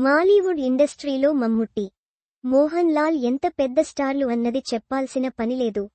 మాలీవుడ్ ఇండస్ట్రీలో మమ్ముట్టి. మోహన్ లాల్ ఎంత పెద్ద స్టార్లు అన్నది చెప్పాల్సిన పనిలేదు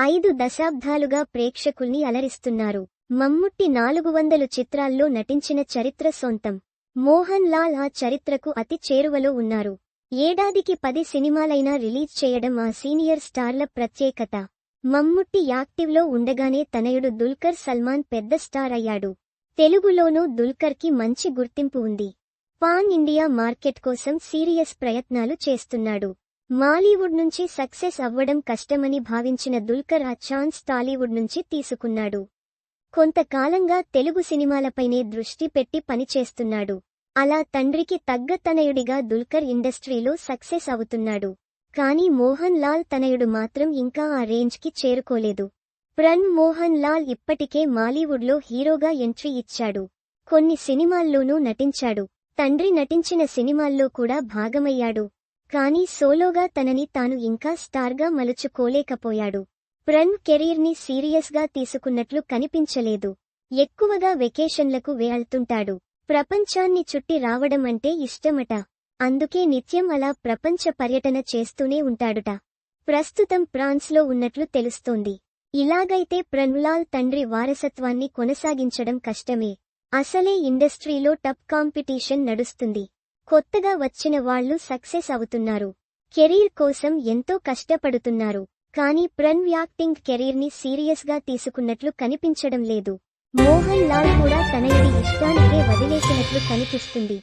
ఐదు దశాబ్దాలుగా ప్రేక్షకుల్ని అలరిస్తున్నారు. మమ్ముట్టి నాలుగు వందలు చిత్రాల్లో నటించిన చరిత్ర సొంతం. మోహన్ లాల్ ఆ చరిత్రకు అతి చేరువలో ఉన్నారు. ఏడాదికి పది సినిమాలైనా రిలీజ్ చేయడం ఆ సీనియర్ స్టార్ల ప్రత్యేకత. మమ్ముట్టి యాక్టివ్లో ఉండగానే తనయుడు దుల్కర్ సల్మాన్ పెద్ద స్టార్ అయ్యాడు. తెలుగులోనూ దుల్కర్కి మంచి గుర్తింపు ఉంది. పాన్ ఇండియా మార్కెట్ కోసం సీరియస్ ప్రయత్నాలు చేస్తున్నాడు. మాలీవుడ్ నుంచి సక్సెస్ అవ్వడం కష్టమని భావించిన దుల్కర్ ఆ ఛాన్స్ టాలీవుడ్ నుంచి తీసుకున్నాడు. కొంతకాలంగా తెలుగు సినిమాలపైనే దృష్టి పెట్టి పనిచేస్తున్నాడు. అలా తండ్రికి తగ్గ తనయుడిగా దుల్కర్ ఇండస్ట్రీలో సక్సెస్ అవుతున్నాడు. కానీ మోహన్ లాల్ తనయుడు మాత్రం ఇంకా ఆ రేంజ్కి చేరుకోలేదు. ప్రన్ మోహన్ లాల్ ఇప్పటికే మాలీవుడ్లో హీరోగా ఎంట్రీ ఇచ్చాడు. కొన్ని సినిమాల్లోనూ నటించాడు. తండ్రి నటించిన సినిమాల్లో కూడా భాగమయ్యాడు. కానీ సోలోగా తనని తాను ఇంకా స్టార్గా మలుచుకోలేకపోయాడు. ప్రణ్ కెరీర్ని సీరియస్గా తీసుకున్నట్లు కనిపించలేదు. ఎక్కువగా వెకేషన్లకు వెళ్తుంటాడు. ప్రపంచాన్ని చుట్టి రావడం అంటే ఇష్టమట. అందుకే నిత్యం అలా ప్రపంచ పర్యటన చేస్తూనే ఉంటాడుట. ప్రస్తుతం ఫ్రాన్స్లో ఉన్నట్లు తెలుస్తోంది. ఇలాగైతే ప్రణులాల్ తండ్రి వారసత్వాన్ని కొనసాగించడం కష్టమే. అసలే ఇండస్ట్రీలో టప్ కాంపిటీషన్ నడుస్తుంది. కొత్తగా వచ్చిన వాళ్ళు సక్సెస్ అవుతున్నారు. కెరీర్ కోసం ఎంతో కష్టపడుతున్నారు. కానీ ప్రన్ యాక్టింగ్ కెరీర్ని సీరియస్గా తీసుకున్నట్లు కనిపించడం లేదు. మోహన్ లాల్ కూడా తనయుడి ఇష్టానికే వదిలేసినట్లు కనిపిస్తుంది.